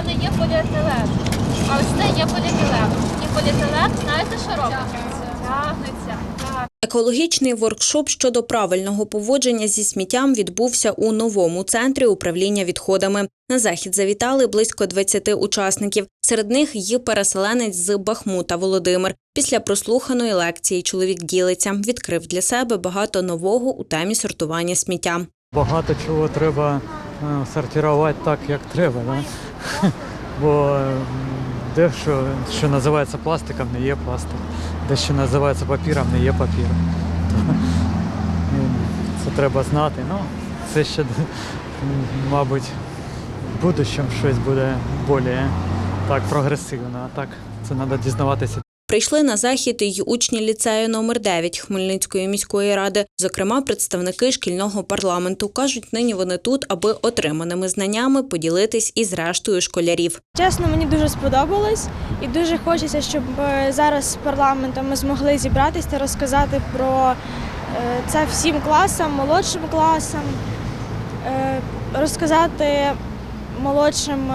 це не є поліетилен. А ось це є поліетилен. І поліетилен, знаєте, що робить? Тягнеться. Екологічний воркшоп щодо правильного поводження зі сміттям відбувся у новому центрі управління відходами. На захід завітали близько 20 учасників. Серед них є переселенець з Бахмута Володимир. Після прослуханої лекції чоловік ділиться, відкрив для себе багато нового у темі сортування сміття. Багато чого треба е, сортувати так, як треба. Да? Бо де, що називається пластиком, не є пластик. Дещо називається папіром, не є папір. Це треба знати. Ну, це ще, мабуть, в будущому щось буде більш так прогресивно. А так це треба дізнаватися Прийшли на захід й учні ліцею номер 9 Хмельницької міської ради, зокрема представники шкільного парламенту. кажуть, нині вони тут, аби отриманими знаннями поділитись із рештою школярів. Чесно, мені дуже сподобалось і дуже хочеться, щоб е, зараз з парламентом ми змогли зібратися та розказати про е, це всім класам, молодшим класам, е, розказати молодшим,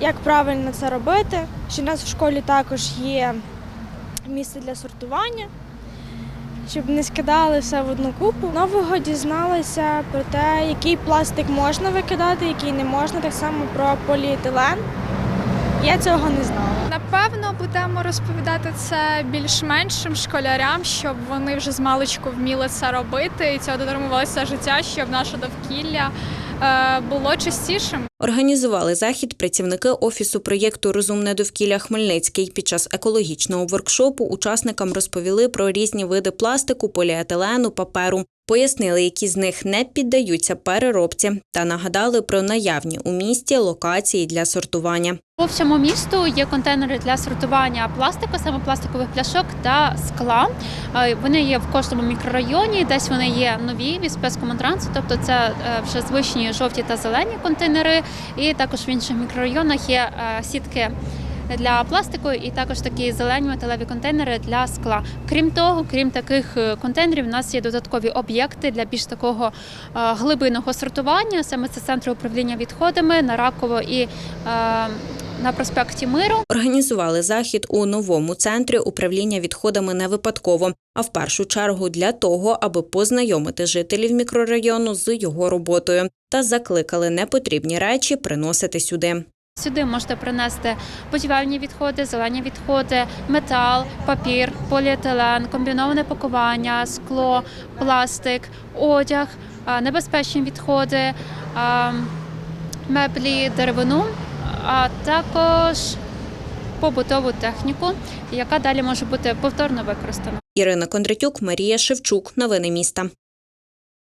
як правильно це робити. Що в нас в школі також є місце для сортування, щоб не скидали все в одну купу. Нового дізналася про те, який пластик можна викидати, який не можна, так само про поліетилен. Я цього не знала. Напевно, будемо розповідати це більш меншим школярям, щоб вони вже з маличку вміли це робити і цього дотримувалося життя, щоб наше довкілля е, було чистішим. Організували захід працівники офісу проєкту Розумне довкілля Хмельницький. Під час екологічного воркшопу учасникам розповіли про різні види пластику, поліетилену, паперу. Пояснили, які з них не піддаються переробці, та нагадали про наявні у місті локації для сортування. По всьому місту є контейнери для сортування пластику, саме пластикових пляшок та скла. Вони є в кожному мікрорайоні, десь вони є нові від спецкомунтрансу, тобто це е, вже звичні жовті та зелені контейнери. І також в інших мікрорайонах є е, сітки. Для пластику і також такі зелені металеві контейнери для скла. Крім того, крім таких е, контейнерів, у нас є додаткові об'єкти для більш такого е, глибинного сортування. Саме це центри управління відходами на Раково і е, на проспекті Миру. Організували захід у новому центрі управління відходами не випадково, а в першу чергу для того, аби познайомити жителів мікрорайону з його роботою та закликали непотрібні речі приносити сюди. Сюди можете принести будівельні відходи, зелені відходи, метал, папір, поліетилен, комбіноване пакування, скло, пластик, одяг, небезпечні відходи, меблі, деревину, а також побутову техніку, яка далі може бути повторно використана. Ірина Кондратюк, Марія Шевчук. Новини міста.